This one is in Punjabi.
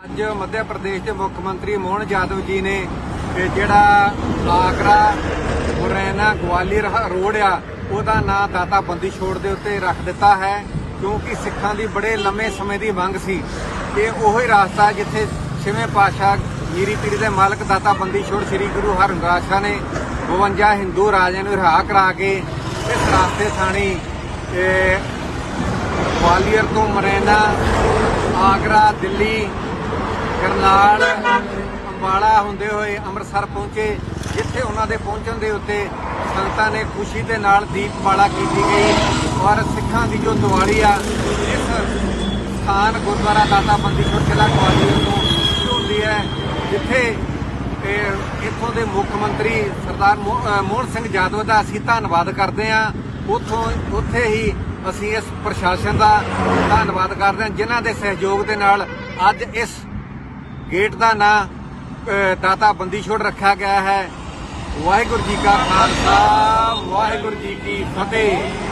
ਅੱਜ ਮੱਧ ਪ੍ਰਦੇਸ਼ ਦੇ ਮੁੱਖ ਮੰਤਰੀ ਮੋਹਨ ਯਾਦਵ ਜੀ ਨੇ ਜਿਹੜਾ ਆਗਰਾ ਮੁਰੈਨਾ ਗਵਾਲੀਅਰ ਰੋਡ ਆ, ਉਹਦਾ ਨਾਂ ਦਾਤਾ ਬੰਦੀ ਛੋੜ ਦੇ ਉੱਤੇ ਰੱਖ ਦਿੱਤਾ ਹੈ, ਕਿਉਂਕਿ ਸਿੱਖਾਂ ਦੀ ਬੜੇ ਲੰਮੇ ਸਮੇਂ ਦੀ ਮੰਗ ਸੀ। ਕਿ ਉਹੀ ਰਾਸਤਾ ਜਿੱਥੇ ਛੇਵੇਂ ਪਾਤਸ਼ਾਹ ਮੀਰੀ ਪੀਰੀ ਦੇ ਮਾਲਕ ਦਾਤਾ ਬੰਦੀ ਛੋੜ ਸ੍ਰੀ ਗੁਰੂ ਹਰਿਰਾਜ ਸਾਹਿਬ ਨੇ 52 ਹਿੰਦੂ ਰਾਜਿਆਂ ਨੂੰ ਰਿਹਾ ਕਰਾ ਕੇ ਇਸ ਰਾਸਤੇ ਥਾਣੀ ਗਵਾਲੀਅਰ ਤੋਂ ਮਰੈਨਾ, ਆਗਰਾ, ਦਿੱਲੀ ਕਰਨਾਲ ਅੰਬਾਲਾ ਹੁੰਦੇ ਹੋਏ ਅੰਮ੍ਰਿਤਸਰ ਪਹੁੰਚੇ, ਜਿੱਥੇ ਉਹਨਾਂ ਦੇ ਪਹੁੰਚਣ ਦੇ ਉੱਤੇ ਸੰਗਤਾਂ ਨੇ ਖੁਸ਼ੀ ਦੇ ਨਾਲ ਦੀਪਮਾਲਾ ਕੀਤੀ ਗਈ ਔਰ ਸਿੱਖਾਂ ਦੀ ਜੋ ਦੀਵਾਲੀ ਆ, ਇਸ ਸਥਾਨ ਗੁਰਦੁਆਰਾ ਦਾਤਾ ਬੰਦੀਪੁਰ ਕਿਲਾ ਗਵਾਲੀਅਰ ਤੋਂ ਸ਼ੁਰੂ ਹੁੰਦੀ ਹੈ, ਜਿੱਥੇ ਇੱਥੋਂ ਦੇ ਮੁੱਖ ਮੰਤਰੀ ਸਰਦਾਰ ਮੋ- ਮੋਹਨ ਸਿੰਘ ਯਾਦਵ ਦਾ ਅਸੀਂ ਧੰਨਵਾਦ ਕਰਦੇ ਹਾਂ। ਉੱਥੋਂ, ਉੱਥੇ ਹੀ ਅਸੀਂ ਇਸ ਪ੍ਰਸ਼ਾਸਨ ਦਾ ਧੰਨਵਾਦ ਕਰਦੇ ਹਾਂ, ਜਿਨ੍ਹਾਂ ਦੇ ਸਹਿਯੋਗ ਦੇ ਨਾਲ ਅੱਜ ਇਸ ਗੇਟ ਦਾ ਨਾਂ ਅਹ, ਦਾਤਾ ਬੰਦੀ ਛੋੜ ਰੱਖਿਆ ਗਿਆ ਹੈ। ਵਾਹਿਗੁਰੂ ਜੀ ਕਾ ਖਾਲਸਾ ਵਾਹਿਗੁਰੂ ਜੀ ਕੀ ਫਤਿਹ।